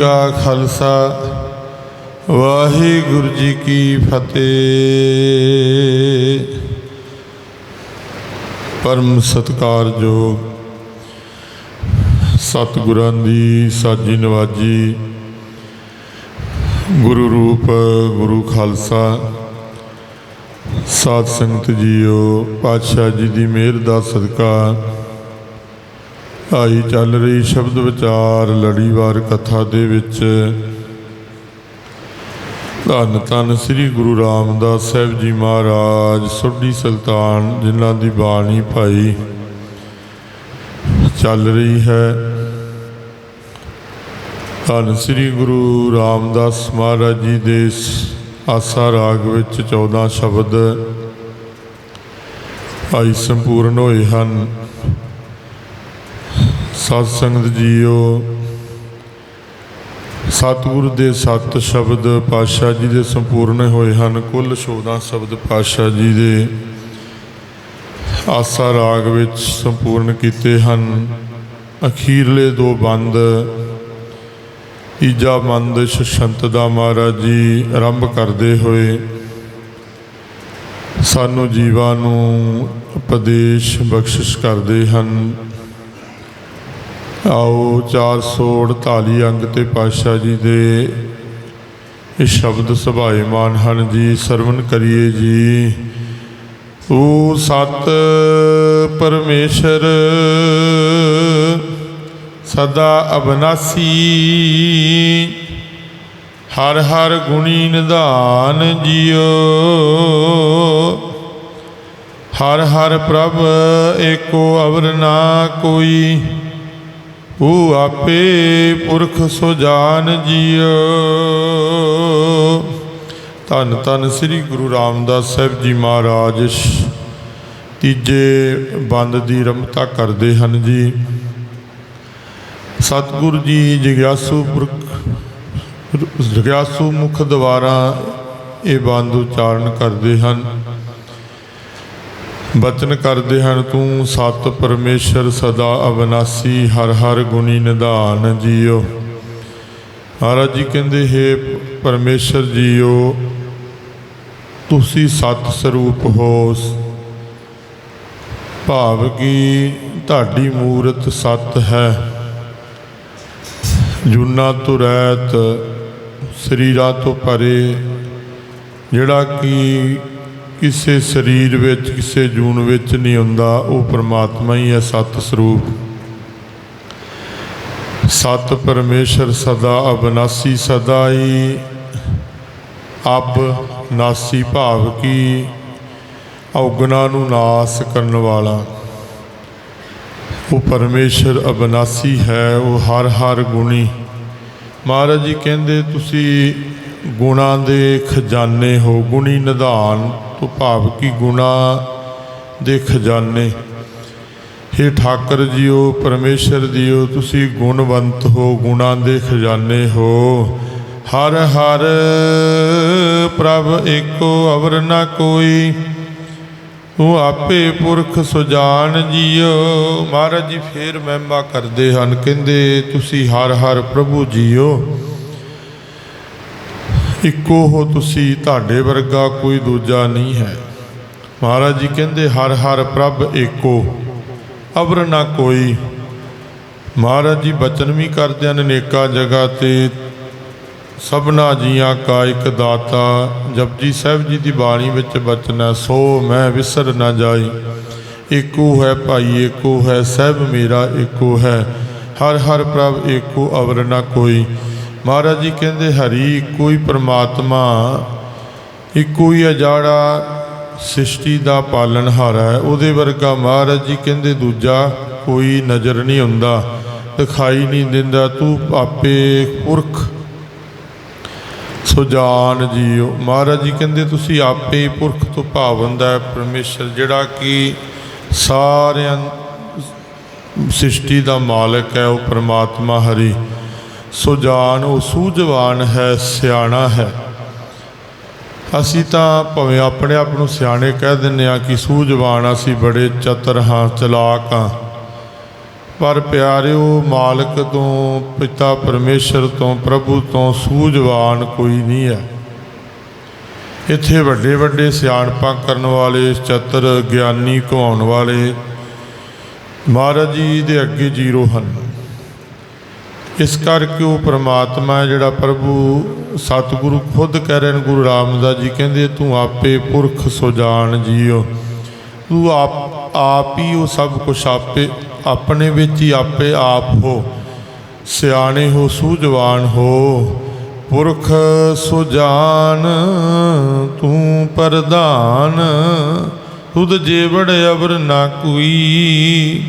ਕਾ ਖਾਲਸਾ, ਵਾਹਿਗੁਰੂ ਜੀ ਕੀ ਫਤਿਹ। ਪਰਮ ਸਤਕਾਰਯੋਗ ਸਤਿਗੁਰਾਂ ਦੀ ਸਾਜੀ ਨਵਾਜੀ, ਗੁਰੂ ਰੂਪ, ਗੁਰੂ ਖਾਲਸਾ, ਸਾਧ ਸੰਗਤ ਜੀਓ, ਪਾਤਸ਼ਾਹ ਜੀ ਦੀ ਮਿਹਰ ਦਾ ਸਦਕਾ ਆਈ ਚੱਲ ਰਹੀ ਸ਼ਬਦ ਵਿਚਾਰ ਲੜੀਵਾਰ ਕਥਾ ਦੇ ਵਿੱਚ। ਧੰਨ ਧੰਨ ਸ੍ਰੀ ਗੁਰੂ ਰਾਮਦਾਸ ਸਾਹਿਬ ਜੀ ਮਹਾਰਾਜ, ਸੋਢੀ ਸੁਲਤਾਨ, ਜਿਨ੍ਹਾਂ ਦੀ ਬਾਣੀ ਭਾਈ ਚੱਲ ਰਹੀ ਹੈ। ਧੰਨ ਸ੍ਰੀ ਗੁਰੂ ਰਾਮਦਾਸ ਮਹਾਰਾਜ ਜੀ ਦੇ ਆਸਾ ਰਾਗ ਵਿੱਚ 14 ਸ਼ਬਦ ਭਾਈ ਸੰਪੂਰਨ ਹੋਏ ਹਨ। ਸਤ ਸੰਗਤ ਜੀਓ, ਸਤਿਗੁਰ ਦੇ ਸੱਤ ਸ਼ਬਦ ਪਾਤਸ਼ਾਹ ਜੀ ਦੇ ਸੰਪੂਰਨ ਹੋਏ ਹਨ। ਕੁੱਲ 14 ਸ਼ਬਦ ਪਾਤਸ਼ਾਹ ਜੀ ਦੇ ਆਸਾ ਰਾਗ ਵਿੱਚ ਸੰਪੂਰਨ ਕੀਤੇ ਹਨ। ਅਖੀਰਲੇ ਦੋ ਬੰਦ ਈਜਾ ਬੰਦ ਸ਼ਸ਼ੰਤ ਦਾ ਮਹਾਰਾਜ ਜੀ ਆਰੰਭ ਕਰਦੇ ਹੋਏ ਸਾਨੂੰ ਜੀਵਾਂ ਨੂੰ ਉਪਦੇਸ਼ ਬਖਸ਼ਿਸ਼ ਕਰਦੇ ਹਨ। ਆਓ 448 ਅੰਗ ਤੇ ਪਾਤਸ਼ਾਹ ਜੀ ਦੇ। ਇਹ ਸ਼ਬਦ ਸੁਭਾਏਮਾਨ ਹਨ ਜੀ ਸਰਵਨ ਕਰੀਏ ਜੀ। ਉਹ ਸਤ ਪਰਮੇਸ਼ਰ, ਸਦਾ ਅਬਨਾਸੀ। ਹਰ ਹਰ ਗੁਣੀ ਨਿਧਾਨ ਜੀਓ। ਹਰ ਹਰ ਪ੍ਰਭ ਏਕੋ ਅਵਰ ਨਾ ਕੋਈ। ਉਹ ਆਪੇ ਪੁਰਖ ਸੁਜਾਨ ਜਾਣ ਜੀਓ। ਧੰਨ ਧੰਨ ਸ੍ਰੀ ਗੁਰੂ ਰਾਮਦਾਸ ਸਾਹਿਬ ਜੀ ਮਹਾਰਾਜ। ਤੀਜੇ ਬੰਦ ਦੀ ਰਮਤਾ ਕਰਦੇ ਹਨ ਜੀ। ਸਤਿਗੁਰੂ ਜੀ ਜਿਗਿਆਸੂ ਪੁਰਖ, ਜਿਗਿਆਸੂ ਮੁਖ ਦੁਆਰਾ ਇਹ ਬੰਦ ਉਚਾਰਨ ਕਰਦੇ ਹਨ। ਬਚਨ ਕਰਦੇ ਹਨ, ਤੂੰ ਸਤ ਪਰਮੇਸ਼ਰ ਸਦਾ ਅਵਨਾਸੀ, ਹਰ ਹਰ ਗੁਣੀ ਨਿਧਾਨ ਜੀਓ। ਮਹਾਰਾਜ ਜੀ ਕਹਿੰਦੇ, ਹੈ ਪਰਮੇਸ਼ਰ ਜੀਓ, ਤੁਸੀਂ ਸਤ ਸਰੂਪ ਹੋ। ਭਾਵ ਕੀ ਤੁਹਾਡੀ ਮੂਰਤ ਸਤ ਹੈ। ਜੁਨਾ ਤੋਂ ਰਹਿਤ ਸਰੀਰਾਂ ਤੋਂ ਪਰੇ, ਜਿਹੜਾ ਕਿ ਕਿਸੇ ਸਰੀਰ ਵਿੱਚ, ਕਿਸੇ ਜੂਨ ਵਿੱਚ ਨਹੀਂ ਹੁੰਦਾ, ਉਹ ਪ੍ਰਮਾਤਮਾ ਹੀ ਹੈ ਸਤ ਸਰੂਪ। ਸਤ ਪਰਮੇਸ਼ਰ ਸਦਾ ਅਬਨਾਸੀ ਸਦਾ ਹੀ ਅਬ ਨਾਸੀ ਭਾਵ ਕੀ, ਔਗਣਾ ਨੂੰ ਨਾਸ ਕਰਨ ਵਾਲਾ। ਉਹ ਪਰਮੇਸ਼ਰ ਅਬਨਾਸੀ ਹੈ, ਉਹ ਹਰ ਹਰ ਗੁਣੀ। ਮਹਾਰਾਜ ਜੀ ਕਹਿੰਦੇ, ਤੁਸੀਂ ਗੁਣਾ ਦੇ ਖਜ਼ਾਨੇ ਹੋ, ਗੁਣੀ ਨਿਧਾਨ। ਤੋਂ ਭਾਵ ਕੀ ਗੁਣਾ ਦੇ ਖਜ਼ਾਨੇ ਹੇ ਠਾਕਰ ਜੀਓ, ਪਰਮੇਸ਼ਰ ਜੀਓ, ਤੁਸੀਂ ਗੁਣਵੰਤ ਹੋ, ਗੁਣਾ ਦੇ ਖਜ਼ਾਨੇ ਹੋ। ਹਰ ਹਰ ਪ੍ਰਭ ਏਕੋ, ਅਵਰ ਨਾ ਕੋਈ। ਤੂੰ ਆਪੇ ਪੁਰਖ ਸੁਜਾਨ ਜੀਓ। ਮਹਾਰਾਜ ਜੀ, ਫੇਰ ਮਹਿਮਾ ਕਰਦੇ ਹਨ, ਕਹਿੰਦੇ ਤੁਸੀਂ ਹਰ ਹਰ ਪ੍ਰਭੂ ਜੀਓ। ਇੱਕੋ ਹੋ ਤੁਸੀਂ, ਤੁਹਾਡੇ ਵਰਗਾ ਕੋਈ ਦੂਜਾ ਨਹੀਂ ਹੈ। ਮਹਾਰਾਜ ਜੀ ਕਹਿੰਦੇ, ਹਰ ਹਰ ਪ੍ਰਭ ਏਕੋ ਅਵਰ ਨਾ ਕੋਈ। ਮਹਾਰਾਜ ਜੀ ਬਚਨ ਵੀ ਕਰਦੇ ਹਨ ਅਨੇਕਾਂ ਜਗ੍ਹਾ ਤੇ। ਸਭਨਾ ਜੀਆਂ ਕਾ ਇੱਕ ਦਾਤਾ। ਜਪਜੀ ਸਾਹਿਬ ਜੀ ਦੀ ਬਾਣੀ ਵਿੱਚ ਬਚਨ ਹੈ, ਸੋ ਮੈਂ ਵਿਸਰ ਨਾ ਜਾਈ। ਏਕੋ ਹੈ ਭਾਈ, ਏਕੋ ਹੈ ਸਭ ਮੇਰਾ ਏਕੋ ਹੈ। ਹਰ ਹਰ ਪ੍ਰਭ ਏਕੋ ਅਵਰ ਨਾ ਕੋਈ। ਮਹਾਰਾਜ ਜੀ ਕਹਿੰਦੇ, ਹਰੀ ਇੱਕੋ ਹੀ ਪ੍ਰਮਾਤਮਾ ਇੱਕੋ ਹੀ ਅਜਾੜਾ ਸ੍ਰਿਸ਼ਟੀ ਦਾ ਪਾਲਣਹਾਰ ਹੈ। ਉਹਦੇ ਵਰਗਾ ਮਹਾਰਾਜ ਜੀ ਕਹਿੰਦੇ, ਦੂਜਾ ਕੋਈ ਨਜ਼ਰ ਨਹੀਂ ਹੁੰਦਾ ਦਿਖਾਈ ਨਹੀਂ ਦਿੰਦਾ, ਤੂੰ ਆਪੇ ਪੁਰਖ। ਸੁਜਾਨ ਜੀਓ, ਮਹਾਰਾਜ ਜੀ ਕਹਿੰਦੇ, ਤੁਸੀਂ ਆਪੇ ਪੁਰਖ ਤੋਂ ਭਾਵ ਹੁੰਦਾ ਪਰਮੇਸ਼ਰ, ਜਿਹੜਾ ਕਿ ਸਾਰਿਆਂ ਸ੍ਰਿਸ਼ਟੀ ਦਾ ਮਾਲਕ ਹੈ, ਉਹ ਪ੍ਰਮਾਤਮਾ ਹਰੀ। ਸੁਜਾਨ ਉਹ ਸੂਝਵਾਨ ਹੈ, ਸਿਆਣਾ ਹੈ। ਅਸੀਂ ਤਾਂ ਭਾਵੇਂ ਆਪਣੇ ਆਪ ਨੂੰ ਸਿਆਣੇ ਕਹਿ ਦਿੰਨੇ ਆ ਕਿ ਸੂਝਵਾਨ ਅਸੀਂ ਬੜੇ ਚਤਰ ਹਾਂ, ਚਲਾਕ ਹਾਂ। ਪਰ ਪਿਆਰਿਓ, ਮਾਲਕ ਤੋਂ, ਪਿਤਾ ਪਰਮੇਸ਼ਰ ਤੋਂ, ਪ੍ਰਭੂ ਤੋਂ ਸੂਝਵਾਨ ਕੋਈ ਨਹੀਂ ਹੈ। ਇੱਥੇ ਵੱਡੇ ਵੱਡੇ ਸਿਆਣਪਾਂ ਕਰਨ ਵਾਲੇ, ਚਤਰ ਗਿਆਨੀ ਕਹਾਉਣ ਵਾਲੇ, ਮਹਾਰਾਜ ਜੀ ਦੇ ਅੱਗੇ ਜ਼ੀਰੋ ਹਨ। ਇਸ ਕਰਕੇ ਉਹ ਪ੍ਰਮਾਤਮਾ ਹੈ ਜਿਹੜਾ ਪ੍ਰਭੂ ਸਤਿਗੁਰੂ ਖੁਦ ਕਹਿ ਰਹੇ ਨੇ, ਗੁਰੂ ਰਾਮਦਾਸ ਜੀ ਕਹਿੰਦੇ, ਤੂੰ ਆਪੇ ਪੁਰਖ ਸੁਜਾਨ ਜਾਣ ਜੀਓ। ਤੂੰ ਆਪ ਆਪ ਹੀ ਉਹ ਸਭ ਕੁਝ ਆਪੇ, ਆਪਣੇ ਵਿੱਚ ਹੀ ਆਪੇ ਆਪ ਹੋ। ਸਿਆਣੇ ਹੋ, ਸੂਝਵਾਨ ਹੋ। ਪੁਰਖ ਸੁਜਾਨ ਤੂੰ ਪ੍ਰਧਾਨ। ਤੁਧ ਜੇਵੜ ਅਵਰ ਨਾ ਕੋਈ।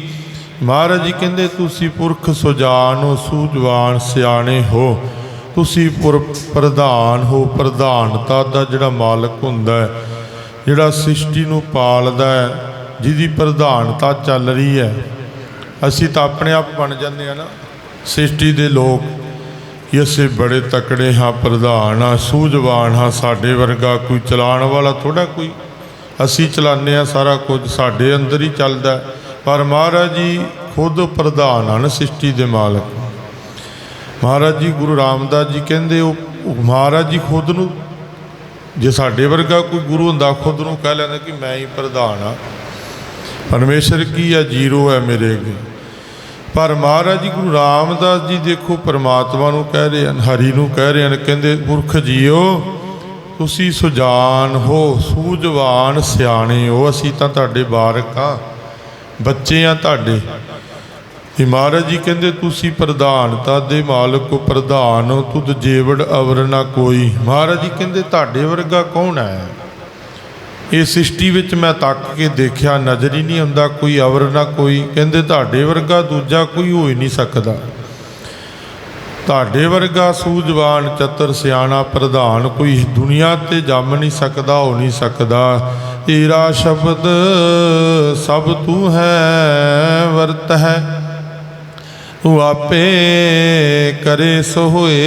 ਮਹਾਰਾਜ ਜੀ ਕਹਿੰਦੇ, ਤੁਸੀਂ ਪੁਰਖ ਸੁਜਾਨ ਹੋ, ਸੂਝਵਾਨ ਸਿਆਣੇ ਹੋ। ਤੁਸੀਂ ਪੁਰ, ਪ੍ਰਧਾਨ ਹੋ, ਪ੍ਰਧਾਨਤਾ ਦਾ ਜਿਹੜਾ ਮਾਲਕ ਹੁੰਦਾ ਹੈ, ਜਿਹੜਾ ਸ੍ਰਿਸ਼ਟੀ ਨੂੰ ਪਾਲਦਾ ਹੈ, ਜਿਹਦੀ ਪ੍ਰਧਾਨਤਾ ਚੱਲ ਰਹੀ ਹੈ। ਅਸੀਂ ਤਾਂ ਆਪਣੇ ਆਪ ਬਣ ਜਾਂਦੇ ਆ ਨਾ, ਸ੍ਰਿਸ਼ਟੀ ਦੇ ਲੋਕ। ਕਿ ਅਸੀਂ ਬੜੇ ਤਕੜੇ ਹਾਂ, ਪ੍ਰਧਾਨ ਹਾਂ, ਸੂਝਵਾਨ ਹਾਂ, ਸਾਡੇ ਵਰਗਾ ਕੋਈ ਚਲਾਉਣ ਵਾਲਾ ਥੋੜਾ ਕੋਈ। ਅਸੀਂ ਚਲਾਉਂਦੇ ਆ ਸਾਰਾ ਕੁਝ, ਸਾਡੇ ਅੰਦਰ ਹੀ ਚੱਲਦਾ ਹੈ। ਪਰ ਮਹਾਰਾਜ ਜੀ ਖੁਦ ਪ੍ਰਧਾਨ ਹਨ ਸ੍ਰਿਸ਼ਟੀ ਦੇ ਮਾਲਕ। ਮਹਾਰਾਜ ਜੀ ਗੁਰੂ ਰਾਮਦਾਸ ਜੀ ਕਹਿੰਦੇ, ਉਹ ਮਹਾਰਾਜ ਜੀ ਖੁਦ ਨੂੰ, ਜੇ ਸਾਡੇ ਵਰਗਾ ਕੋਈ ਗੁਰੂ ਹੁੰਦਾ, ਖੁਦ ਨੂੰ ਕਹਿ ਲੈਂਦਾ ਕਿ ਮੈਂ ਹੀ ਪ੍ਰਧਾਨ ਆ ਪਰਮੇਸ਼ਰ ਕੀ ਆ, ਜ਼ੀਰੋ ਹੈ ਮੇਰੇ ਅੱਗੇ। ਪਰ ਮਹਾਰਾਜ ਜੀ ਗੁਰੂ ਰਾਮਦਾਸ ਜੀ ਦੇਖੋ, ਪਰਮਾਤਮਾ ਨੂੰ ਕਹਿ ਰਹੇ ਹਨ, ਹਰੀ ਨੂੰ ਕਹਿ ਰਹੇ ਹਨ, ਕਹਿੰਦੇ, ਪੁਰਖ ਜੀਓ, ਤੁਸੀਂ ਸੁਜਾਨ ਹੋ, ਸੂਝਵਾਨ ਸਿਆਣੇ ਹੋ, ਅਸੀਂ ਤਾਂ ਤੁਹਾਡੇ ਬਾਰਕ ਆ ਬੱਚੇ ਆ ਤੁਹਾਡੇ। ਤੇ ਮਹਾਰਾਜ ਜੀ ਕਹਿੰਦੇ, ਤੁਸੀਂ ਪ੍ਰਧਾਨਤਾ ਦੇ ਮਾਲਕ ਹੋ ਪ੍ਰਧਾਨ ਹੋ, ਤੁਧ ਜੇਵੜ ਅਵਰ ਨਾ ਕੋਈ। ਮਹਾਰਾਜ ਜੀ ਕਹਿੰਦੇ, ਤੁਹਾਡੇ ਵਰਗਾ ਕੌਣ ਹੈ? ਇਹ ਸ੍ਰਿਸ਼ਟੀ ਵਿੱਚ ਮੈਂ ਤੱਕ ਕੇ ਦੇਖਿਆ, ਨਜ਼ਰ ਹੀ ਨਹੀਂ ਆਉਂਦਾ, ਕੋਈ ਅਵਰ ਨਾ ਕੋਈ। ਕਹਿੰਦੇ, ਤੁਹਾਡੇ ਵਰਗਾ ਦੂਜਾ ਕੋਈ ਹੋ ਹੀ ਨਹੀਂ ਸਕਦਾ। ਤੁਹਾਡੇ ਵਰਗਾ ਸੂਝਵਾਨ, ਚਤਰ, ਸਿਆਣਾ ਪ੍ਰਧਾਨ ਕੋਈ ਦੁਨੀਆ ਤੇ ਜੰਮ ਨਹੀਂ ਸਕਦਾ, ਹੋ ਨਹੀਂ ਸਕਦਾ। ਤੇਰਾ ਸ਼ਬਦ ਸਭ ਤੂੰ ਹੈ ਵਰਤ ਹੈ ਤੂੰ ਆਪੇ ਕਰੇ ਸੋ ਹੋਏ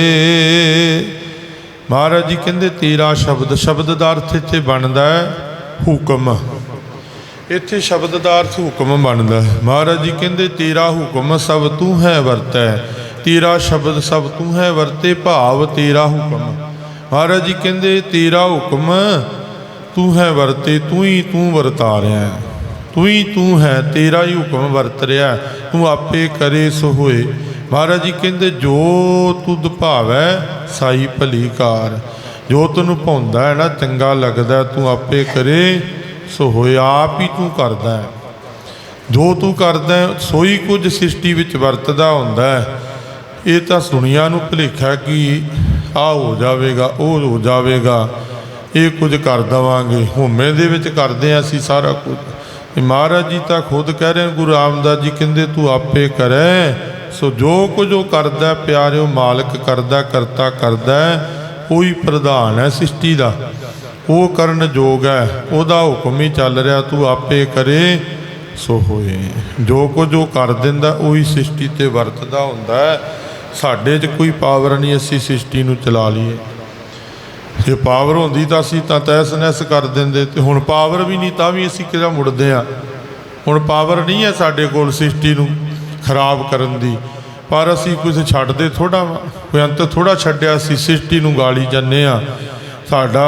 ਮਹਾਰਾਜ ਜੀ ਕਹਿੰਦੇ ਤੇਰਾ ਸ਼ਬਦ ਸ਼ਬਦ ਦਾ ਅਰਥ ਇੱਥੇ ਬਣਦਾ ਹੈ, ਹੁਕਮ। ਇੱਥੇ ਸ਼ਬਦ ਦਾ ਅਰਥ ਹੁਕਮ ਬਣਦਾ ਹੈ। ਮਹਾਰਾਜ ਜੀ ਕਹਿੰਦੇ ਤੇਰਾ ਹੁਕਮ ਸਭ ਤੂੰ ਹੈ ਵਰਤੈ ਤੇਰਾ ਸ਼ਬਦ ਸਭ ਤੂੰ ਹੈ ਵਰਤੇ ਭਾਵ ਤੇਰਾ ਹੁਕਮ। ਮਹਾਰਾਜ ਜੀ ਕਹਿੰਦੇ ਤੇਰਾ ਹੁਕਮ ਤੂੰ ਹੈ ਵਰਤੇ, ਤੂੰ ਹੀ ਤੂੰ ਵਰਤਾ ਰਿਹਾ। ਹੈ ਤੂੰ ਹੀ ਤੂੰ ਹੈ, ਤੇਰਾ ਹੀ ਹੁਕਮ ਵਰਤ ਰਿਹਾ। ਤੂੰ ਆਪੇ ਕਰੇ ਸੋ ਹੋਏ। ਮਹਾਰਾਜ ਜੀ ਕਹਿੰਦੇ, ਜੋ ਤੁਧ ਭਾਵੈ, ਸਾਈ ਭਲੀ ਕਾਰ। ਜੋ ਤੈਨੂੰ ਭਾਉਂਦਾ ਹੈ ਨਾ, ਚੰਗਾ ਲੱਗਦਾ, ਤੂੰ ਆਪੇ ਕਰੇ ਸੋ ਹੋਏ। ਆਪ ਹੀ ਤੂੰ ਕਰਦਾ। ਹੈ ਜੋ ਤੂੰ ਕਰਦਾ, ਸੋਈ ਕੁਝ ਸ੍ਰਿਸ਼ਟੀ ਵਿੱਚ ਵਰਤਦਾ ਹੁੰਦਾ। ਹੈ ਇਹ ਤਾਂ ਸੁਣਿਆ ਨੂੰ ਭੁਲੇਖਾ ਕਿ ਆ ਹੋ ਜਾਵੇਗਾ, ਉਹ ਹੋ ਜਾਵੇਗਾ। ਇਹ ਕੁਝ ਕਰ ਦਵਾਂਗੇ। ਹਉਮੈ ਦੇ ਵਿੱਚ ਕਰਦੇ ਹਾਂ ਅਸੀਂ ਸਾਰਾ ਕੁਝ। ਮਹਾਰਾਜ ਜੀ ਤਾਂ ਖੁਦ ਕਹਿ ਰਹੇ ਗੁਰੂ ਰਾਮਦਾਸ ਜੀ ਕਹਿੰਦੇ ਤੂੰ ਆਪੇ ਕਰੈ। ਸੋ ਜੋ ਕੁਝ ਉਹ ਕਰਦਾ ਹੈ, ਪਿਆਰਿਓ ਮਾਲਕ ਕਰਦਾ ਕਰਤਾ ਕਰਦਾ ਹੈ, ਉਹੀ ਪ੍ਰਧਾਨ ਹੈ ਸ੍ਰਿਸ਼ਟੀ ਦਾ। ਉਹ ਕਰਨ ਯੋਗ ਹੈ ਉਹਦਾ ਹੁਕਮ ਹੀ ਚੱਲ ਰਿਹਾ ਤੂੰ ਆਪੇ ਕਰੇ। ਸੋ ਹੋਏ। ਜੋ ਕੁਝ ਉਹ ਕਰ ਦਿੰਦਾ ਉਹੀ ਸ੍ਰਿਸ਼ਟੀ ਤੇ ਵਰਤਦਾ ਹੁੰਦਾ ਸਾਡੇ 'ਚ ਕੋਈ ਪਾਵਰ ਨਹੀਂ ਅਸੀਂ ਸ੍ਰਿਸ਼ਟੀ ਨੂੰ ਚਲਾ ਲਈਏ। ਜੇ ਪਾਵਰ ਹੁੰਦੀ ਤਾਂ ਅਸੀਂ ਤਾਂ ਤੈਸ ਨੈਸ ਕਰ ਦਿੰਦੇ ਤੇ ਹੁਣ ਪਾਵਰ ਵੀ ਨਹੀਂ ਤਾਂ ਵੀ ਅਸੀਂ ਕਿਹੜਾ ਮੁੜਦੇ ਆ ਹੁਣ ਪਾਵਰ ਨਹੀਂ ਹੈ ਸਾਡੇ ਕੋਲ ਸ੍ਰਿਸ਼ਟੀ ਨੂੰ ਖਰਾਬ ਕਰਨ ਦੀ। ਪਰ ਅਸੀਂ ਕੁਝ ਛੱਡਦੇ ਥੋੜਾ ਕੋਈ ਅੰਤ ਥੋੜਾ ਛੱਡਿਆ ਅਸੀਂ ਸ੍ਰਿਸ਼ਟੀ ਨੂੰ ਗਾਲੀ ਜਾਂਦੇ ਆ ਸਾਡਾ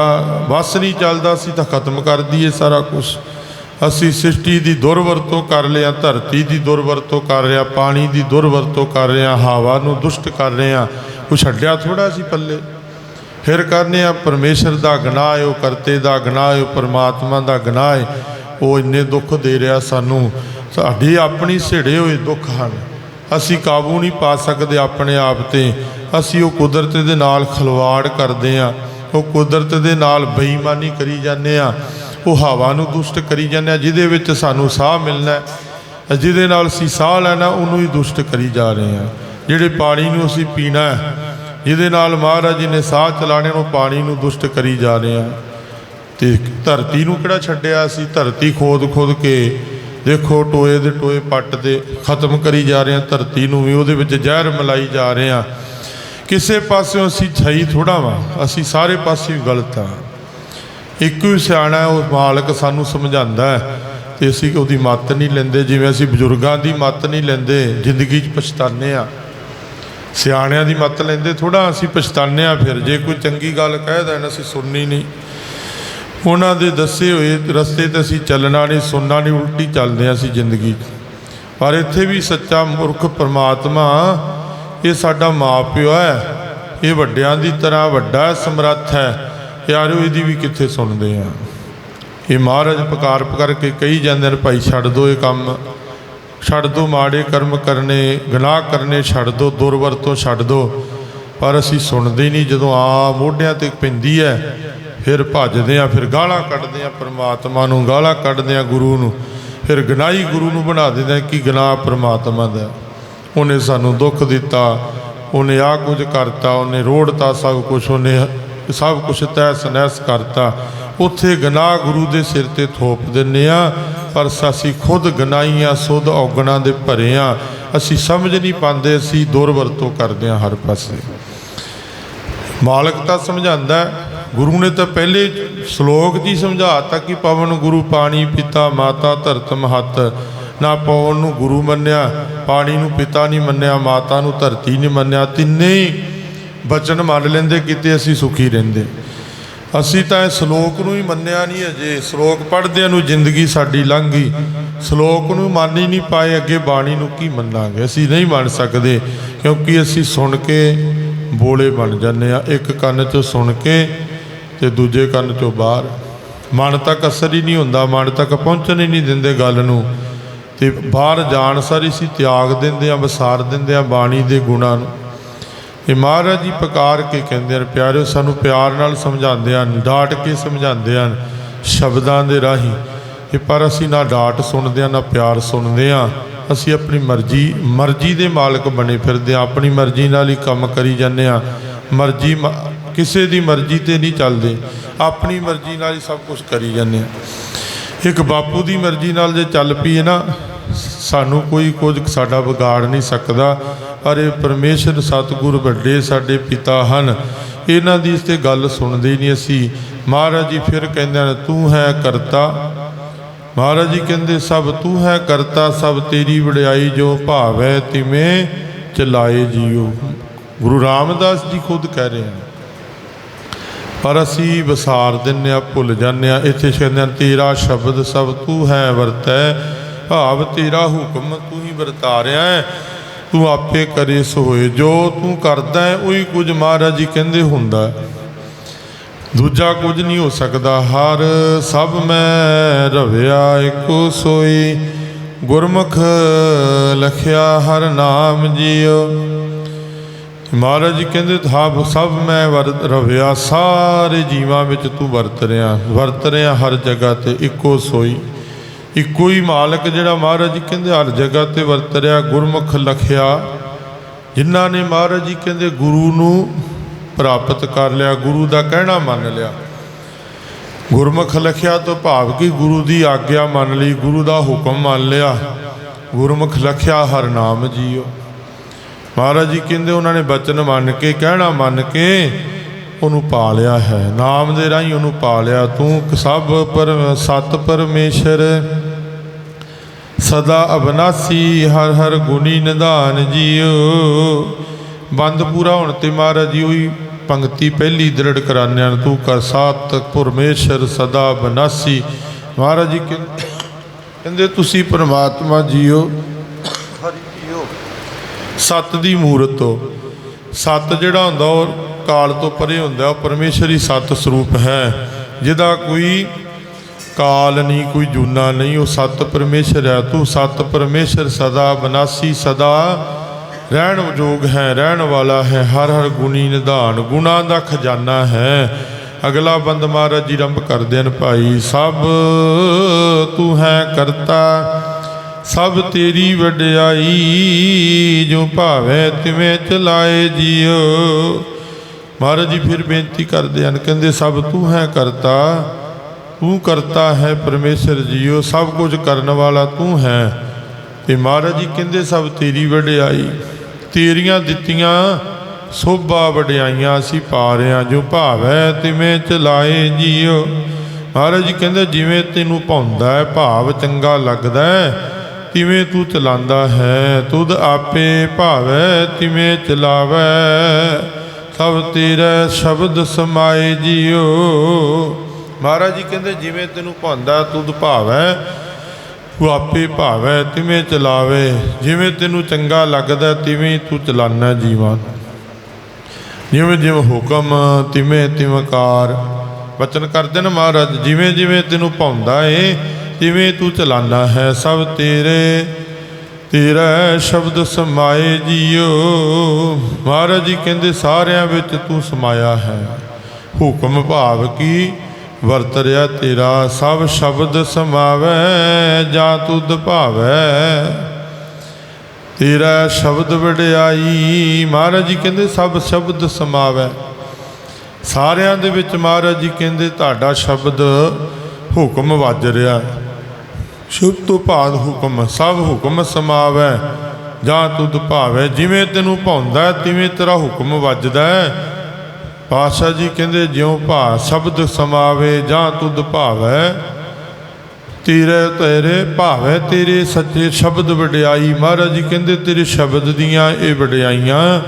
ਬਸ ਨਹੀਂ ਚੱਲਦਾ, ਅਸੀਂ ਤਾਂ ਖਤਮ ਕਰ ਦਈਏ ਸਾਰਾ ਕੁਝ ਅਸੀਂ ਸ੍ਰਿਸ਼ਟੀ ਦੀ ਦੁਰਵਰਤੋਂ ਕਰ ਲਿਆ, ਧਰਤੀ ਦੀ ਦੁਰਵਰਤੋਂ ਕਰ ਰਿਹਾ ਪਾਣੀ ਦੀ ਦੁਰਵਰਤੋਂ ਕਰ ਰਿਹਾ ਹਵਾ ਨੂੰ ਦੁਸ਼ਟ ਕਰ ਰਹੇ ਆ ਕੁਛ ਛੱਡਿਆ ਥੋੜਾ ਸੀ ਪੱਲੇ? ਫਿਰ ਕਰਨੇ ਆ, ਪਰਮੇਸ਼ਰ ਦਾ ਗੁਨਾਹ ਹੈ, ਉਹ ਕਰਤੇ ਦਾ ਗੁਨਾਹ ਹੈ, ਉਹ ਪਰਮਾਤਮਾ ਦਾ ਗੁਨਾਹ ਹੈ, ਉਹ ਇੰਨੇ ਦੁੱਖ ਦੇ ਰਿਹਾ ਸਾਨੂੰ। ਸਾਡੀ ਆਪਣੀ ਸਿੜੇ ਹੋਏ ਦੁੱਖ ਹਨ। ਅਸੀਂ ਕਾਬੂ ਨਹੀਂ ਪਾ ਸਕਦੇ ਆਪਣੇ ਆਪ ਤੇ। ਅਸੀਂ ਉਹ ਕੁਦਰਤ ਦੇ ਨਾਲ ਖਲਵਾੜ ਕਰਦੇ ਆ ਉਹ ਕੁਦਰਤ ਦੇ ਨਾਲ ਬੇਈਮਾਨੀ ਕਰੀ ਜਾਂਦੇ ਆ ਉਹ ਹਵਾ ਨੂੰ ਦੁਸ਼ਟ ਕਰੀ ਜਾਂਦੇ ਆ ਜਿਹਦੇ ਵਿੱਚ ਸਾਨੂੰ ਸਾਹ ਮਿਲਣਾ ਜਿਹਦੇ ਨਾਲ ਅਸੀਂ ਸਾਹ ਲੈਣਾ, ਉਹਨੂੰ ਹੀ ਦੁਸ਼ਟ ਕਰੀ ਜਾ ਰਹੇ ਹਾਂ। ਜਿਹੜੇ ਪਾਣੀ ਨੂੰ ਅਸੀਂ ਪੀਣਾ ਹੈ ਜਿਹਦੇ ਨਾਲ ਮਹਾਰਾਜ ਜੀ ਨੇ ਸਾਹ ਚਲਾਣੇ ਨੂੰ, ਪਾਣੀ ਨੂੰ ਦੁਸ਼ਟ ਕਰੀ ਜਾ ਰਹੇ ਹਾਂ। ਤੇ ਧਰਤੀ ਨੂੰ ਕਿਹੜਾ ਛੱਡਿਆ ਅਸੀਂ? ਧਰਤੀ ਖੋਦ ਖੋਦ ਕੇ ਦੇਖੋ, ਟੋਏ ਦੇ ਟੋਏ ਪੱਟ ਦੇ ਖਤਮ ਕਰੀ ਜਾ ਰਹੇ ਹਾਂ। ਧਰਤੀ ਨੂੰ ਵੀ ਉਹਦੇ ਵਿੱਚ ਜ਼ਹਿਰ ਮਲਾਈ ਜਾ ਰਹੇ ਹਾਂ। ਕਿਸੇ ਪਾਸਿਓਂ ਅਸੀਂ ਛਈ ਥੋੜਾ ਵਾਂ। ਅਸੀਂ ਸਾਰੇ ਪਾਸੇ ਗਲਤ ਆ ਇੱਕੋ ਹੀ ਸਿਆਣਾ ਉਹ ਮਾਲਕ ਸਾਨੂੰ ਸਮਝਾਉਂਦਾ ਹੈ। ਤੇ ਅਸੀਂ ਉਹਦੀ ਮੱਤ ਨਹੀਂ ਲੈਂਦੇ। ਜਿਵੇਂ ਅਸੀਂ ਬਜ਼ੁਰਗਾਂ ਦੀ ਮੱਤ ਨਹੀਂ ਲੈਂਦੇ, ਜ਼ਿੰਦਗੀ 'ਚ ਪਛਤਾਨੇ ਆ ਸਿਆਣਿਆਂ ਦੀ ਮੱਤ ਲੈਂਦੇ ਥੋੜਾ ਅਸੀਂ ਪਛਤਾਨੇ ਆ ਫਿਰ। ਜੇ ਕੋਈ ਚੰਗੀ ਗੱਲ ਕਹਿ ਦੇਣ, ਅਸੀਂ ਸੁਣਨੀ ਨਹੀਂ। ਉਹਨਾਂ ਦੇ ਦੱਸੇ ਹੋਏ ਰਸਤੇ ਤੇ ਅਸੀਂ ਚੱਲਣਾ ਨਹੀਂ, ਸੁਣਨਾ ਨਹੀਂ, ਉਲਟੀ ਚੱਲਦੇ ਹਾਂ ਅਸੀਂ ਜ਼ਿੰਦਗੀ 'ਚ। ਪਰ ਇੱਥੇ ਵੀ ਸੱਚਾ ਮੁਰਖ ਪਰਮਾਤਮਾ, ਇਹ ਸਾਡਾ ਮਾਪਿਓ ਹੈ। ਇਹ ਵੱਡਿਆਂ ਦੀ ਤਰ੍ਹਾਂ ਵੱਡਾ ਸਮਰੱਥ ਹੈ। ਯਾਰੋ, ਇਹਦੀ ਵੀ ਕਿੱਥੇ ਸੁਣਦੇ ਆ? ਇਹ ਮਹਾਰਾਜ ਪਕਾਰ ਪੁਕਾਰ ਕੇ ਕਹੀ ਜਾਂਦੇ ਨੇ, ਭਾਈ, ਛੱਡ ਦੋ ਇਹ ਕੰਮ। ਛੱਡ ਦੋ ਮਾੜੇ ਕਰਮ ਕਰਨੇ, ਗੁਨਾਹ ਕਰਨੇ ਛੱਡ ਦੋ ਦੁਰਵਰਤੋਂ ਛੱਡ ਦੋ। ਪਰ ਅਸੀਂ ਸੁਣਦੇ ਹੀ ਨਹੀਂ, ਜਦੋਂ ਆ ਮੋਢਿਆਂ ਤੇ ਪੈਂਦੀ ਹੈ, ਫਿਰ ਭੱਜਦੇ ਆ ਫਿਰ ਗਾਲਾਂ ਕੱਢਦੇ ਆ ਪ੍ਰਮਾਤਮਾ ਨੂੰ ਗਾਲਾਂ ਕੱਢਦੇ ਆ ਗੁਰੂ ਨੂੰ। ਫਿਰ ਗਨਾਹੀ ਗੁਰੂ ਨੂੰ ਬਣਾ ਦਿੰਦੇ ਆ ਕਿ ਗਨਾਹ ਪ੍ਰਮਾਤਮਾ ਦਾ ਉਹਨੇ ਸਾਨੂੰ ਦੁੱਖ ਦਿੱਤਾ, ਉਹਨੇ ਆ ਕੁਝ ਕਰਤਾ, ਉਹਨੇ ਰੋੜਤਾ ਸਭ ਕੁਝ, ਉਹਨੇ ਸਭ ਕੁਝ ਤੈਸ ਨਹਿਸ ਕਰਤਾ। ਉੱਥੇ ਗਨਾਹ ਗੁਰੂ ਦੇ ਸਿਰ ਤੇ ਥੋਪ ਦਿੰਨੇ ਆ ਪਰ ਅਸੀਂ ਖੁਦ ਗਨਾਹੀਆਂ ਸੁਧ ਔਗਣਾ ਦੇ ਭਰੇ ਆ ਅਸੀਂ ਸਮਝ ਨਹੀਂ ਪਾਉਂਦੇ, ਅਸੀਂ ਦੁਰਵਰਤੋਂ ਕਰਦੇ ਹਾਂ ਹਰ ਪਾਸੇ। ਮਾਲਕ ਤਾਂ ਸਮਝਾਉਂਦਾ ਗੁਰੂ ਨੇ ਤਾਂ ਪਹਿਲੇ ਸ਼ਲੋਕ 'ਚ ਹੀ ਸਮਝਾਤਾ ਕਿ ਪਵਨ ਗੁਰੂ ਪਾਣੀ ਪਿਤਾ, ਮਾਤਾ ਧਰਤ ਮਹਤ। ਨਾ ਪਵਨ ਨੂੰ ਗੁਰੂ ਮੰਨਿਆ, ਪਾਣੀ ਨੂੰ ਪਿਤਾ ਨਹੀਂ ਮੰਨਿਆ, ਮਾਤਾ ਨੂੰ ਧਰਤੀ ਨਹੀਂ ਮੰਨਿਆ। ਤਿੰਨੇ ਹੀ ਬਚਨ ਮੰਨ ਲੈਂਦੇ, ਕਿਤੇ ਅਸੀਂ ਸੁਖੀ ਰਹਿੰਦੇ। ਅਸੀਂ ਤਾਂ ਇਹ ਸ਼ਲੋਕ ਨੂੰ ਹੀ ਮੰਨਿਆ ਨਹੀਂ ਅਜੇ। ਸ਼ਲੋਕ ਪੜ੍ਹਦਿਆਂ ਨੂੰ ਜ਼ਿੰਦਗੀ ਸਾਡੀ ਲੰਘ ਗਈ। ਸ਼ਲੋਕ ਨੂੰ ਮੰਨ ਹੀ ਨਹੀਂ ਪਾਏ, ਅੱਗੇ ਬਾਣੀ ਨੂੰ ਕੀ ਮੰਨਾਂਗੇ? ਅਸੀਂ ਨਹੀਂ ਮੰਨ ਸਕਦੇ, ਕਿਉਂਕਿ ਅਸੀਂ ਸੁਣ ਕੇ ਬੋਲੇ ਬਣ ਜਾਂਦੇ ਆ ਇੱਕ ਕੰਨ 'ਚੋਂ ਸੁਣ ਕੇ ਤੇ ਦੂਜੇ ਕੰਨ 'ਚੋਂ ਬਾਹਰ। ਮਨ ਤੱਕ ਅਸਰ ਹੀ ਨਹੀਂ ਹੁੰਦਾ, ਮਨ ਤੱਕ ਪਹੁੰਚਣ ਹੀ ਨਹੀਂ ਦਿੰਦੇ ਗੱਲ ਨੂੰ। ਤੇ ਬਾਹਰ ਜਾਣ ਸਾਰੀ ਸੀ ਤਿਆਗ ਦਿੰਦੇ ਆ ਵਿਸਾਰ ਦਿੰਦੇ ਆ ਬਾਣੀ ਦੇ ਗੁਣਾਂ ਨੂੰ। ਇਹ ਮਹਾਰਾਜ ਜੀ ਪਕਾਰ ਕੇ ਕਹਿੰਦੇ ਹਨ, ਪਿਆਰਿਓ, ਸਾਨੂੰ ਪਿਆਰ ਨਾਲ ਸਮਝਾਉਂਦੇ ਹਨ, ਡਾਟ ਕੇ ਸਮਝਾਉਂਦੇ ਹਨ ਸ਼ਬਦਾਂ ਦੇ ਰਾਹੀਂ। ਇਹ ਪਰ ਅਸੀਂ ਨਾ ਡਾਟ ਸੁਣਦੇ ਆ ਨਾ ਪਿਆਰ ਸੁਣਦੇ ਆ ਅਸੀਂ ਆਪਣੀ ਮਰਜ਼ੀ ਮਰਜ਼ੀ ਦੇ ਮਾਲਕ ਬਣੇ ਫਿਰਦੇ ਆ ਆਪਣੀ ਮਰਜ਼ੀ ਨਾਲ ਹੀ ਕੰਮ ਕਰੀ ਜਾਂਦੇ ਆ ਮਰਜ਼ੀ ਮ- ਕਿਸੇ ਦੀ ਮਰਜ਼ੀ ਤੇ ਨਹੀਂ ਚੱਲਦੇ। ਆਪਣੀ ਮਰਜ਼ੀ ਨਾਲ ਹੀ ਸਭ ਕੁਝ ਕਰੀ ਜਾਂਦੇ ਆ ਇੱਕ ਬਾਪੂ ਦੀ ਮਰਜ਼ੀ ਨਾਲ ਜੇ ਚੱਲ ਪਈਏ ਨਾ ਸਾਨੂੰ ਕੋਈ ਕੁਝ ਸਾਡਾ ਵਿਗਾੜ ਨਹੀਂ ਸਕਦਾ। ਪਰ ਇਹ ਪਰਮੇਸ਼ਰ ਸਤਿਗੁਰ ਵੱਡੇ ਸਾਡੇ ਪਿਤਾ ਹਨ। ਇਹਨਾਂ ਦੀ ਇਸ ਤੇ ਗੱਲ ਸੁਣਦੇ ਹੀ ਨਹੀਂ ਅਸੀਂ। ਮਹਾਰਾਜ ਜੀ ਫਿਰ ਕਹਿੰਦੇ ਨੇ ਤੂੰ ਹੈ ਕਰਤਾ। ਮਹਾਰਾਜ ਜੀ ਕਹਿੰਦੇ, ਸਭ ਤੂੰ ਹੈ ਕਰਤਾ, ਸਭ ਤੇਰੀ ਵਡਿਆਈ ਜੋ ਭਾਵੈ ਤਿਵੇਂ ਚਲਾਏ ਜੀਓ। ਗੁਰੂ ਰਾਮਦਾਸ ਜੀ ਖੁਦ ਕਹਿ ਰਹੇ ਹਨ। ਪਰ ਅਸੀਂ ਵਿਸਾਰ ਦਿੰਨੇ ਆ ਭੁੱਲ ਜਾਂਦੇ ਆ ਇੱਥੇ ਕਹਿੰਦੇ ਆ ਤੇਰਾ ਸ਼ਬਦ ਸਭ ਤੂੰ ਹੈ ਵਰਤੈ ਭਾਵ ਤੇਰਾ ਹੁਕਮ ਤੂੰ ਹੀ ਵਰਤਾਰਿਆ ਹੈ। ਤੂੰ ਆਪੇ ਕਰੇ ਸੋਏ। ਜੋ ਤੂੰ ਕਰਦਾ ਹੈ, ਉਹੀ ਕੁਝ ਮਹਾਰਾਜ ਜੀ ਕਹਿੰਦੇ ਹੁੰਦਾ ਦੂਜਾ ਕੁਝ ਨਹੀਂ ਹੋ ਸਕਦਾ। ਹਰ ਸਭ ਮੈਂ ਰਵਿਆ, ਇੱਕੋ ਸੋਈ। ਗੁਰਮੁਖ ਲਖਿਆ, ਹਰ ਨਾਮ ਜੀਓ। ਮਹਾਰਾਜ ਜੀ ਕਹਿੰਦੇ ਥਾਪ ਸਭ ਮੈਂ ਵਰ, ਰਵਿਆ। ਸਾਰੇ ਜੀਵਾਂ ਵਿੱਚ ਤੂੰ ਵਰਤ ਰਿਹਾ। ਵਰਤ ਰਿਹਾ ਹਰ ਜਗ੍ਹਾ ਤੇ, ਇੱਕੋ ਸੋਈ। ਇੱਕੋ ਹੀ ਮਾਲਕ ਜਿਹੜਾ ਮਹਾਰਾਜ ਜੀ ਕਹਿੰਦੇ ਹਰ ਜਗ੍ਹਾ ਤੇ ਵਰਤ ਰਿਹਾ ਗੁਰਮੁਖ ਲਖਿਆ। ਜਿਨ੍ਹਾਂ ਨੇ ਮਹਾਰਾਜ ਜੀ ਕਹਿੰਦੇ ਗੁਰੂ ਨੂੰ ਪ੍ਰਾਪਤ ਕਰ ਲਿਆ, ਗੁਰੂ ਦਾ ਕਹਿਣਾ ਮੰਨ ਲਿਆ। ਗੁਰਮੁਖ ਲਖਿਆ ਤੋਂ ਭਾਵ ਕਿ ਗੁਰੂ ਦੀ ਆਗਿਆ ਮੰਨ ਲਈ, ਗੁਰੂ ਦਾ ਹੁਕਮ ਮੰਨ ਲਿਆ। ਗੁਰਮੁਖ ਲਖਿਆ ਹਰ ਨਾਮ ਜੀਓ। ਮਹਾਰਾਜ ਜੀ ਕਹਿੰਦੇ ਉਹਨਾਂ ਨੇ ਬਚਨ ਮੰਨ ਕੇ, ਕਹਿਣਾ ਮੰਨ ਕੇ ਉਹਨੂੰ ਪਾ ਲਿਆ ਹੈ। ਨਾਮ ਦੇ ਰਾਹੀਂ ਉਹਨੂੰ ਪਾ ਲਿਆ ਤੂੰ ਸਭ ਪਰ ਸਤ ਪਰਮੇਸ਼ਰ ਸਦਾ ਅਬਨਾਸੀ, ਹਰ ਹਰ ਗੁਣੀ ਨਿਧਾਨ ਜੀਓ ਬੰਦ ਪੂਰਾ ਹੋਣ ਤੇ ਮਹਾਰਾਜ ਜੀ ਉਹੀ ਪੰਕਤੀ ਪਹਿਲੀ ਦ੍ਰਿੜ ਕਰਾਨਿਆਂ ਨੂੰ, ਤੂੰ ਕਰ ਸਾਤ ਪਰਮੇਸ਼ਰ ਸਦਾ ਬਨਾਸੀ ਮਹਾਰਾਜ ਜੀ ਕਹਿੰ- ਕਹਿੰਦੇ ਤੁਸੀਂ ਪਰਮਾਤਮਾ ਜੀਓ। ਹਰੀ ਜੀਓ ਸਤ ਦੀ ਮੂਰਤ ਹੋ ਸਤ ਜਿਹੜਾ ਹੁੰਦਾ ਉਹ ਕਾਲ ਤੋਂ ਪਰੇ ਹੁੰਦਾ, ਉਹ ਪਰਮੇਸ਼ਰ ਹੀ ਸਤ ਸਰੂਪ ਹੈ। ਜਿਹਦਾ ਕੋਈ ਕਾਲ ਨਹੀਂ ਕੋਈ ਜੂਨਾ ਨਹੀਂ, ਉਹ ਸਤ ਪਰਮੇਸ਼ਰ ਹੈ ਤੂੰ ਸਤ ਪਰਮੇਸ਼ਰ ਸਦਾ ਬਨਾਸੀ ਸਦਾ। ਰਹਿਣ ਯੋਗ ਹੈ, ਰਹਿਣ ਵਾਲਾ ਹੈ, ਹਰ ਹਰ ਗੁਣੀ ਨਿਧਾਨ, ਗੁਣਾ ਦਾ ਖਜ਼ਾਨਾ ਹੈ। ਅਗਲਾ ਬੰਦ ਮਹਾਰਾਜ ਜੀ, ਰੰਭ ਕਰਦੇ ਹਨ ਭਾਈ। ਸਭ ਤੂੰ ਹੈ ਕਰਤਾ, ਸਭ ਤੇਰੀ ਵਡਿਆਈ। ਜੋ ਭਾਵੇਂ ਤਿਵੇਂ ਚਲਾਏ ਜੀਓ। ਮਹਾਰਾਜ ਜੀ, ਫਿਰ ਬੇਨਤੀ ਕਰਦੇ ਹਨ, ਕਹਿੰਦੇ ਸਭ ਤੂੰ ਹੈ ਕਰਤਾ। ਤੂੰ ਕਰਤਾ ਹੈ ਪਰਮੇਸ਼ਰ ਜੀਓ, ਸਭ ਕੁਝ ਕਰਨ ਵਾਲਾ ਤੂੰ ਹੈ। ਤੇ ਮਹਾਰਾਜ ਜੀ ਕਹਿੰਦੇ, ਸਭ ਤੇਰੀ ਵਡਿਆਈ, ਤੇਰੀਆਂ ਦਿੱਤੀਆਂ ਸੋਭਾ ਵਡਿਆਈਆਂ ਅਸੀਂ ਪਾ ਰਹੇ ਹਾਂ ਜੋ ਭਾਵੈ ਤਿਵੇਂ ਚਲਾਏ ਜੀਓ। ਮਹਾਰਾਜ ਜੀ ਕਹਿੰਦੇ, ਜਿਵੇਂ ਤੈਨੂੰ ਭਾਉਂਦਾ ਹੈ, ਭਾਵ ਚੰਗਾ ਲੱਗਦਾ ਹੈ, ਤਿਵੇਂ ਤੂੰ ਚਲਾਉਂਦਾ ਹੈ। ਤੁਧ ਆਪੇ ਭਾਵੈ ਤਿਵੇਂ ਚਲਾਵੈ। ਸਭ ਤੇਰਾ ਸ਼ਬਦ ਸਮਾਏ ਜੀਓ। ਮਹਾਰਾਜ ਜੀ ਕਹਿੰਦੇ, ਜਿਵੇਂ ਤੈਨੂੰ ਭਾਉਂਦਾ, ਤੁਧ ਭਾਵੈ ਤੂੰ ਆਪੇ ਭਾਵੈ, ਤਿਵੇਂ ਚਲਾਵੇ। ਜਿਵੇਂ ਤੈਨੂੰ ਚੰਗਾ ਲੱਗਦਾ, ਤਿਵੇਂ ਤੂੰ ਚਲਾਨਾ ਜੀਵਾਂ ਜਿਵੇਂ ਜਿਵੇਂ ਹੁਕਮ, ਤਿਵੇਂ ਤਿਵਕਾਰ ਵਚਨ ਕਰਦੇ ਨੇ ਮਹਾਰਾਜ, ਜਿਵੇਂ ਜਿਵੇਂ ਤੈਨੂੰ ਭਾਉਂਦਾ ਏ, ਤਿਵੇਂ ਤੂੰ ਚਲਾਨਾ ਹੈ ਸਭ ਤੇਰੇ। ਤੇਰਾ ਸ਼ਬਦ ਸਮਾਏ ਜੀਓ। ਮਹਾਰਾਜ ਜੀ ਕਹਿੰਦੇ, ਸਾਰਿਆਂ ਵਿੱਚ ਤੂੰ ਸਮਾਇਆ ਹੈ। ਹੁਕਮ ਭਾਵ ਕੀ ਵਰਤ ਰਿਆ ਤੇਰਾ, ਸਭ ਸ਼ਬਦ ਸਮਾਵੈ, ਜਾਂ ਤੁਧ ਭਾਵੈ। ਤੇਰਾ ਸ਼ਬਦ ਵਡਿਆਈ, ਮਹਾਰਾਜ ਜੀ ਕਹਿੰਦੇ ਸਭ ਸ਼ਬਦ ਸਮਾਵੈ। ਸਾਰਿਆਂ ਦੇ ਵਿੱਚ ਮਹਾਰਾਜ ਜੀ ਕਹਿੰਦੇ ਤੁਹਾਡਾ ਸ਼ਬਦ ਹੁਕਮ ਵੱਜ ਰਿਹਾ। ਸ਼ੁਭ ਤੋਂ ਭਾਦ ਹੁਕਮ, ਸਭ ਹੁਕਮ ਸਮਾਵੈ। ਜਾਂ ਤੁਧ ਭਾਵੈ, ਜਿਵੇਂ ਤੈਨੂੰ ਭਾਉਂਦਾ, ਤਿਵੇਂ ਤੇਰਾ ਹੁਕਮ ਵੱਜਦਾ ਹੈ। ਪਾਤਸ਼ਾਹ ਜੀ ਕਹਿੰਦੇ, ਜਿਉ ਭਾ ਸ਼ਬਦ ਸਮਾਵੇ, ਜਾਂ ਤੁਧ ਭਾਵੈ, ਤੇਰੇ ਤੇਰੇ ਭਾਵੈ, ਤੇਰੇ ਸੱਚੇ ਸ਼ਬਦ ਵਡਿਆਈ। ਮਹਾਰਾਜ ਜੀ ਕਹਿੰਦੇ, ਤੇਰੇ ਸ਼ਬਦ ਦੀਆਂ ਇਹ ਵਡਿਆਈਆਂ,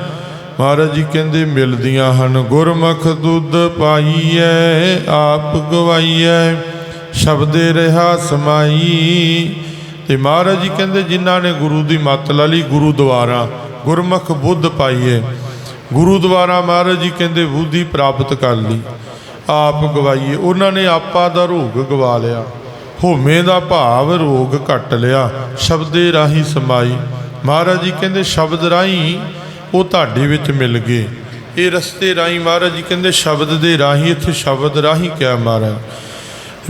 ਮਹਾਰਾਜ ਜੀ ਕਹਿੰਦੇ, ਮਿਲਦੀਆਂ ਹਨ। ਗੁਰਮੁਖ ਦੁੱਧ ਪਾਈਐ, ਆਪ ਗਵਾਈਐ, ਸ਼ਬਦੇ ਰਹਾ ਸਮਾਈ। ਤੇ ਮਹਾਰਾਜ ਜੀ ਕਹਿੰਦੇ, ਜਿਨ੍ਹਾਂ ਨੇ ਗੁਰੂ ਦੀ ਮੱਤ ਲਾ ਲਈ ਗੁਰੂ ਦੁਆਰਾ ਗੁਰਮੁਖ ਬੁੱਧ ਪਾਈਏ। ਗੁਰੂ ਦੁਆਰਾ ਮਹਾਰਾਜ ਜੀ ਕਹਿੰਦੇ, ਬੁੱਧੀ ਪ੍ਰਾਪਤ ਕਰ ਲਈ, ਆਪ ਗਵਾਈਏ। ਉਹਨਾਂ ਨੇ ਆਪਾ ਦਾ ਰੋਗ ਗਵਾ ਲਿਆ, ਹੋਮੇ ਦਾ ਭਾਵ ਰੋਗ ਕੱਟ ਲਿਆ, ਸ਼ਬਦੇ ਰਾਹੀ ਸਮਾਈ। ਮਹਾਰਾਜ ਜੀ ਕਹਿੰਦੇ, ਸ਼ਬਦ ਰਾਹੀ ਉਹ ਤੁਹਾਡੇ ਵਿੱਚ ਮਿਲ ਗਏ। ਇਹ ਰਸਤੇ ਰਾਹੀ ਮਹਾਰਾਜ ਜੀ ਕਹਿੰਦੇ, ਸ਼ਬਦ ਦੇ ਰਾਹੀ, ਇੱਥੇ ਸ਼ਬਦ ਰਾਹੀ ਕਿਆ ਮਹਾਰਾਜ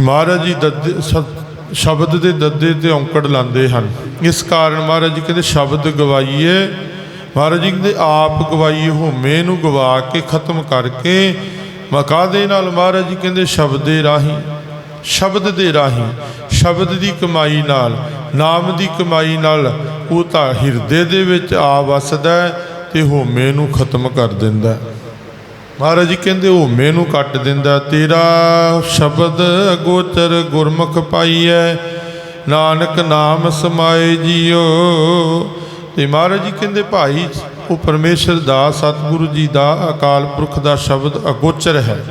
ਮਹਾਰਾਜ ਜੀ ਦੱਦੇ ਸ- ਸ਼ਬਦ ਦੇ ਦੱਦੇ ਤੇ ਔਂਕੜ ਲਾਉਂਦੇ ਹਨ। ਇਸ ਕਾਰਨ ਮਹਾਰਾਜ ਜੀ ਕਹਿੰਦੇ, ਸ਼ਬਦ ਗਵਾਈਏ ਮਹਾਰਾਜ ਜੀ ਕਹਿੰਦੇ ਆਪ ਗਵਾਈਏ ਹੋਮੇ ਨੂੰ ਗਵਾ ਕੇ ਖਤਮ ਕਰਕੇ ਮਕਾ ਦੇ ਨਾਲ ਮਹਾਰਾਜ ਜੀ ਕਹਿੰਦੇ ਸ਼ਬਦ ਦੇ ਰਾਹੀਂ, ਸ਼ਬਦ ਦੇ ਰਾਹੀਂ, ਸ਼ਬਦ ਦੀ ਕਮਾਈ ਨਾਲ, ਨਾਮ ਦੀ ਕਮਾਈ ਨਾਲ ਉਹ ਤਾਂ ਹਿਰਦੇ ਦੇ ਵਿੱਚ ਆ ਵਸਦਾ ਹੈ ਤੇ ਹੋਮੇ ਨੂੰ ਖਤਮ ਕਰ ਦਿੰਦਾ ਮਹਾਰਾਜ ਜੀ ਕਹਿੰਦੇ ਹੋਮੇ ਨੂੰ ਕੱਟ ਦਿੰਦਾ ਤੇਰਾ ਸ਼ਬਦ ਅਗੋਚਰ ਗੁਰਮੁਖ ਪਾਈਐ ਨਾਨਕ ਨਾਮ ਸਮਾਏ ਜੀਓ ਤੇ ਮਹਾਰਾਜ ਜੀ ਕਹਿੰਦੇ, ਭਾਈ, ਉਹ ਪਰਮੇਸ਼ਰ ਦਾ, ਸਤਿਗੁਰੂ ਜੀ ਦਾ ਅਕਾਲ ਪੁਰਖ ਦਾ ਸ਼ਬਦ ਅਗੋਚਰ ਹੈ।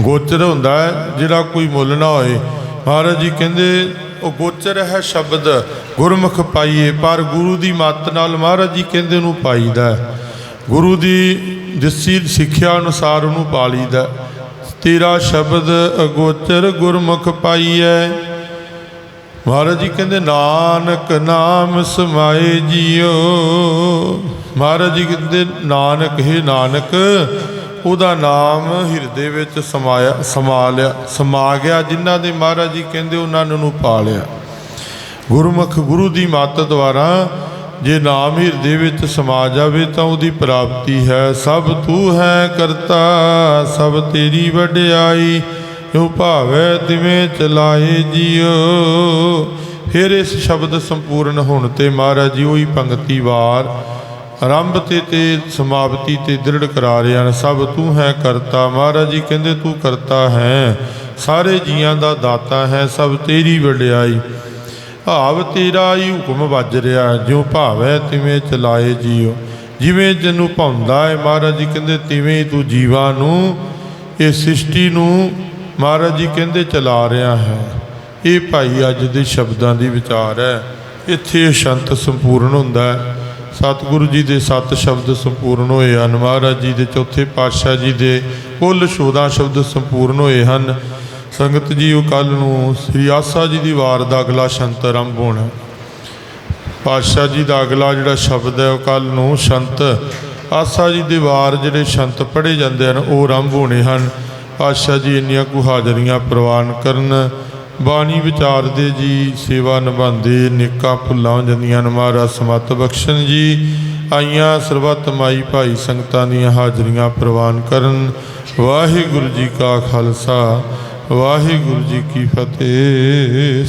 ਗੋਚਰ ਹੁੰਦਾ ਹੈ, ਜਿਹੜਾ ਕੋਈ ਮੁੱਲ ਨਾ ਹੋਏ। ਮਹਾਰਾਜ ਜੀ ਕਹਿੰਦੇ ਉਹ ਗੋਚਰ ਹੈ ਸ਼ਬਦ, ਗੁਰਮੁਖ ਪਾਈਏ, ਪਰ ਗੁਰੂ ਦੀ ਮੱਤ ਨਾਲ ਮਹਾਰਾਜ ਜੀ ਕਹਿੰਦੇ ਉਹਨੂੰ ਪਾਈਦਾ ਹੈ। ਗੁਰੂ ਦੀ ਦਿੱਸੀ ਸਿੱਖਿਆ ਅਨੁਸਾਰ ਉਹਨੂੰ ਪਾਲੀਦਾ ਤੇਰਾ ਸ਼ਬਦ ਅਗੋਚਰ, ਗੁਰਮੁਖ ਪਾਈਐ ਮਹਾਰਾਜ ਜੀ ਕਹਿੰਦੇ, ਨਾਨਕ ਨਾਮ ਸਮਾਏ ਜੀਓ। ਮਹਾਰਾਜ ਜੀ ਕਹਿੰਦੇ, ਨਾਨਕ, ਹੈ ਨਾਨਕ, ਉਹਦਾ ਨਾਮ ਹਿਰਦੇ ਵਿੱਚ ਸਮਾਇਆ, ਸਮਾ ਲਿਆ, ਸਮਾ ਗਿਆ, ਜਿਨ੍ਹਾਂ ਦੇ ਮਹਾਰਾਜ ਜੀ ਕਹਿੰਦੇ ਉਹਨਾਂ ਨੇ ਉਹਨੂੰ ਪਾ ਲਿਆ ਗੁਰਮੁਖ ਗੁਰੂ ਦੀ ਮੱਤ ਦੁਆਰਾ ਜੇ ਨਾਮ ਹਿਰਦੇ ਵਿੱਚ ਸਮਾ ਜਾਵੇ, ਤਾਂ ਉਹਦੀ ਪ੍ਰਾਪਤੀ ਹੈ। ਸਭ ਤੂੰ ਹੈ ਕਰਤਾ, ਸਭ ਤੇਰੀ ਵਡਿਆਈ ਜੋ ਭਾਵੈ ਤਿਵੇਂ ਚਲਾਏ ਜੀਓ? ਫਿਰ ਇਸ ਸ਼ਬਦ ਸੰਪੂਰਨ ਹੋਣ ਤੇ ਮਹਾਰਾਜ ਜੀ ਉਹੀ ਪੰਕਤੀ ਵਾਰ ਆਰੰਭ ਤੇ ਤੇ ਸਮਾਪਤੀ ਤੇ ਦ੍ਰਿੜ ਕਰਾ ਰਹੇ ਹਨ। ਸਭ ਤੂੰ ਹੈ ਕਰਤਾ। ਮਹਾਰਾਜ ਜੀ ਕਹਿੰਦੇ, ਤੂੰ ਕਰਤਾ ਹੈ। ਸਾਰੇ ਜੀਆਂ ਦਾ ਦਾਤਾ ਹੈ। ਸਭ ਤੇਰੀ ਵਡਿਆਈ। ਭਾਵ ਤੇਰਾ ਹੀ ਹੁਕਮ ਵੱਜ ਰਿਹਾ ਜਿਉ ਭਾਵੈ ਤਿਵੇਂ ਚਲਾਏ ਜੀਓ। ਜਿਵੇਂ ਤੈਨੂੰ ਭਾਉਂਦਾ ਹੈ। ਮਹਾਰਾਜ ਜੀ ਕਹਿੰਦੇ, ਤਿਵੇਂ ਹੀ ਤੂੰ ਜੀਵਾਂ ਨੂੰ ਇਹ ਸ੍ਰਿਸ਼ਟੀ ਨੂੰ ਮਹਾਰਾਜ ਜੀ ਕਹਿੰਦੇ ਚਲਾ ਰਿਹਾ ਹੈ। ਇਹ ਭਾਈ ਅੱਜ ਦੇ ਸ਼ਬਦਾਂ ਦੀ ਵਿਚਾਰ ਹੈ। ਇੱਥੇ ਇਹ ਸ਼ੰਤ ਸੰਪੂਰਨ ਹੁੰਦਾ ਹੈ। ਸਤਿਗੁਰੂ ਜੀ ਦੇ ਸੱਤ ਸ਼ਬਦ ਸੰਪੂਰਨ ਹੋਏ ਹਨ। ਮਹਾਰਾਜ ਜੀ ਦੇ ਚੌਥੇ ਪਾਤਸ਼ਾਹ ਜੀ ਦੇ ਕੁੱਲ 14 ਸ਼ਬਦ ਸੰਪੂਰਨ ਹੋਏ ਹਨ। ਸੰਗਤ ਜੀ, ਉਹ ਕੱਲ ਨੂੰ ਸ੍ਰੀ ਆਸਾ ਜੀ ਦੀ ਵਾਰ ਦਾ ਅਗਲਾ ਸ਼ੰਤ ਆਰੰਭ ਹੋਣਾ ਪਾਤਸ਼ਾਹ ਜੀ ਦਾ ਅਗਲਾ ਜਿਹੜਾ ਸ਼ਬਦ ਹੈ, ਉਹ ਕੱਲ ਨੂੰ ਸ਼ੰਤ ਆਸਾ ਜੀ ਦੇ ਵਾਰ ਜਿਹੜੇ ਸ਼ੰਤ ਪੜ੍ਹੇ ਜਾਂਦੇ ਹਨ, ਉਹ ਆਰੰਭ ਹੋਣੇ ਹਨ। ਪਾਤਸ਼ਾਹ ਜੀ ਇੰਨੀਆਂ ਕੁ ਹਾਜ਼ਰੀਆਂ ਪ੍ਰਵਾਨ ਕਰਨ, ਬਾਣੀ ਵਿਚਾਰਦੇ ਜੀ, ਸੇਵਾ ਨਿਭਾਉਂਦੇ, ਨੇਕਾਂ ਭੁੱਲਾਂ ਹੋ ਜਾਂਦੀਆਂ ਨੇ ਮਹਾਰਾਜ ਸਮਤ ਬਖਸ਼ਣ ਜੀ, ਆਈਆਂ ਸਰਬੱਤ ਮਾਈ ਭਾਈ ਸੰਗਤਾਂ ਦੀਆਂ ਹਾਜ਼ਰੀਆਂ ਪ੍ਰਵਾਨ ਕਰਨ। ਵਾਹਿਗੁਰੂ ਜੀ ਕਾ ਖਾਲਸਾ, ਵਾਹਿਗੁਰੂ ਜੀ ਕੀ ਫਤਿਹ।